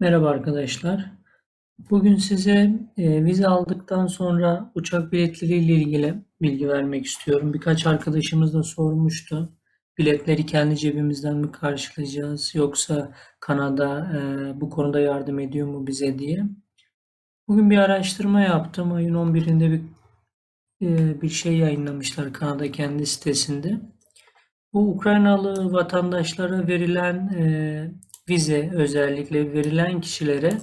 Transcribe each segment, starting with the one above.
Merhaba arkadaşlar. Bugün size e, vize aldıktan sonra uçak biletleriyle ilgili bilgi vermek istiyorum. Birkaç arkadaşımız da sormuştu. Biletleri kendi cebimizden mi karşılayacağız yoksa Kanada e, bu konuda yardım ediyor mu bize diye. Bugün bir araştırma yaptım. Ayın 11'inde bir e, bir şey yayınlamışlar Kanada kendi sitesinde. Bu Ukraynalı vatandaşlara verilen e, vize özellikle verilen kişilere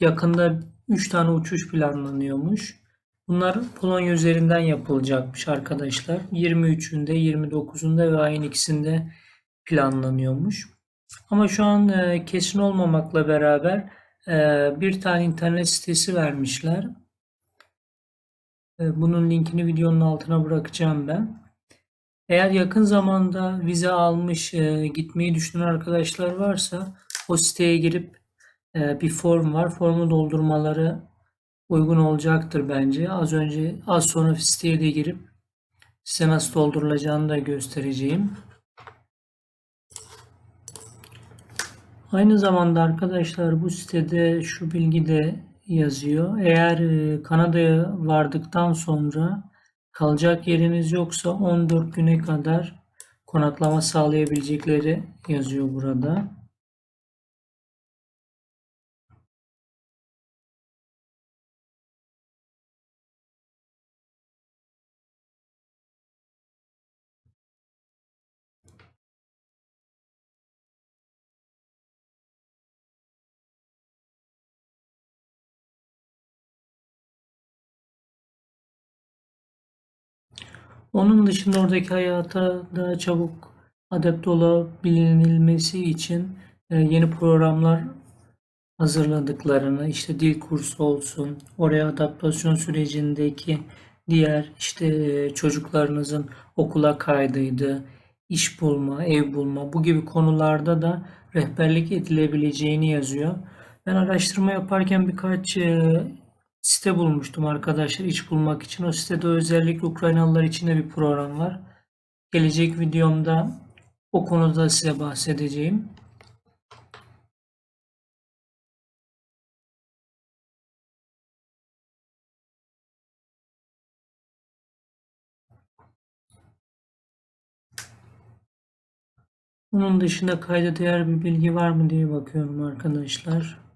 yakında 3 tane uçuş planlanıyormuş. Bunlar Polonya üzerinden yapılacakmış arkadaşlar. 23'ünde, 29'unda ve ayın ikisinde planlanıyormuş. Ama şu an e, kesin olmamakla beraber e, bir tane internet sitesi vermişler. E, bunun linkini videonun altına bırakacağım ben. Eğer yakın zamanda vize almış, e, gitmeyi düşünen arkadaşlar varsa o siteye girip e, bir form var. Formu doldurmaları uygun olacaktır bence. Az önce az sonra siteye de girip size nasıl doldurulacağını da göstereceğim. Aynı zamanda arkadaşlar bu sitede şu bilgi de yazıyor. Eğer e, Kanada'ya vardıktan sonra kalacak yeriniz yoksa 14 güne kadar konaklama sağlayabilecekleri yazıyor burada. Onun dışında oradaki hayata daha çabuk adapte olabilinilmesi için e, yeni programlar hazırladıklarını, işte dil kursu olsun, oraya adaptasyon sürecindeki diğer işte e, çocuklarınızın okula kaydıydı, iş bulma, ev bulma bu gibi konularda da rehberlik edilebileceğini yazıyor. Ben araştırma yaparken birkaç e, site bulmuştum arkadaşlar iş bulmak için. O sitede özellikle Ukraynalılar için de bir program var. Gelecek videomda o konuda size bahsedeceğim. Onun dışında kayda değer bir bilgi var mı diye bakıyorum arkadaşlar.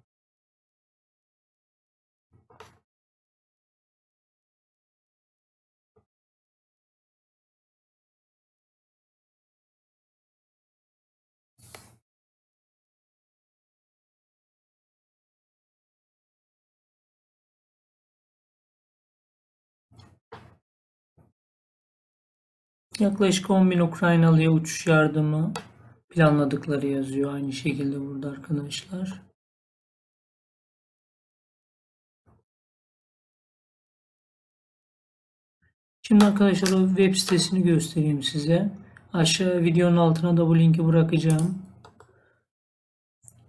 Yaklaşık 10 bin Ukraynalıya uçuş yardımı planladıkları yazıyor. Aynı şekilde burada arkadaşlar. Şimdi arkadaşlar o web sitesini göstereyim size. Aşağı videonun altına da bu linki bırakacağım.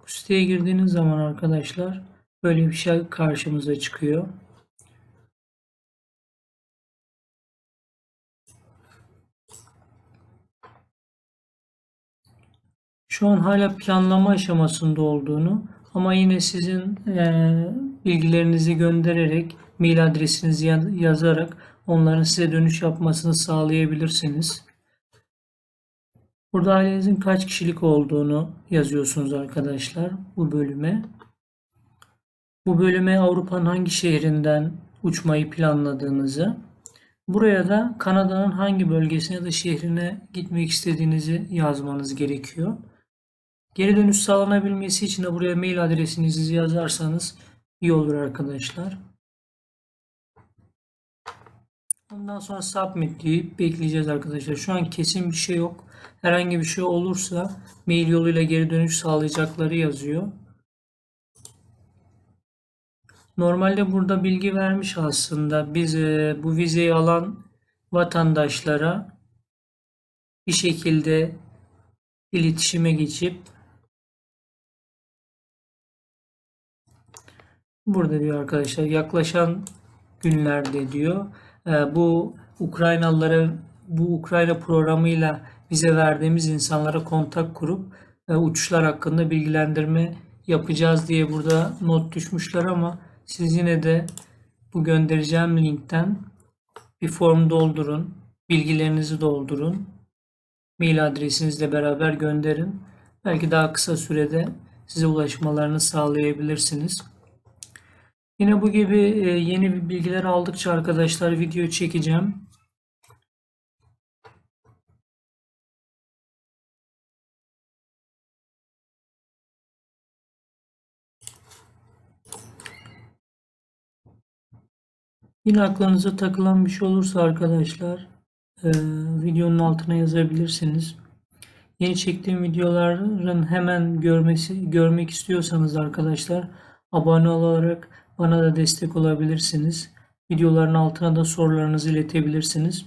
Bu siteye girdiğiniz zaman arkadaşlar böyle bir şey karşımıza çıkıyor. Şu an hala planlama aşamasında olduğunu ama yine sizin e, bilgilerinizi göndererek mail adresinizi yazarak onların size dönüş yapmasını sağlayabilirsiniz. Burada ailenizin kaç kişilik olduğunu yazıyorsunuz arkadaşlar bu bölüme. Bu bölüme Avrupa'nın hangi şehrinden uçmayı planladığınızı, buraya da Kanada'nın hangi bölgesine ya da şehrine gitmek istediğinizi yazmanız gerekiyor. Geri dönüş sağlanabilmesi için de buraya mail adresinizi yazarsanız iyi olur arkadaşlar. Ondan sonra submit deyip bekleyeceğiz arkadaşlar. Şu an kesin bir şey yok. Herhangi bir şey olursa mail yoluyla geri dönüş sağlayacakları yazıyor. Normalde burada bilgi vermiş aslında. Biz e, bu vizeyi alan vatandaşlara bir şekilde iletişime geçip Burada diyor arkadaşlar yaklaşan günlerde diyor e, bu Ukraynalılara bu Ukrayna programıyla bize verdiğimiz insanlara kontak kurup e, uçuşlar hakkında bilgilendirme yapacağız diye burada not düşmüşler ama siz yine de bu göndereceğim linkten bir form doldurun. Bilgilerinizi doldurun. Mail adresinizle beraber gönderin. Belki daha kısa sürede size ulaşmalarını sağlayabilirsiniz. Yine bu gibi e, yeni bilgiler aldıkça arkadaşlar video çekeceğim. Yine aklınıza takılan bir şey olursa arkadaşlar e, videonun altına yazabilirsiniz. Yeni çektiğim videoların hemen görmesi görmek istiyorsanız arkadaşlar abone olarak bana da destek olabilirsiniz. Videoların altına da sorularınızı iletebilirsiniz.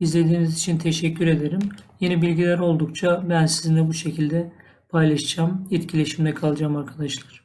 İzlediğiniz için teşekkür ederim. Yeni bilgiler oldukça ben sizinle bu şekilde paylaşacağım. Etkileşimde kalacağım arkadaşlar.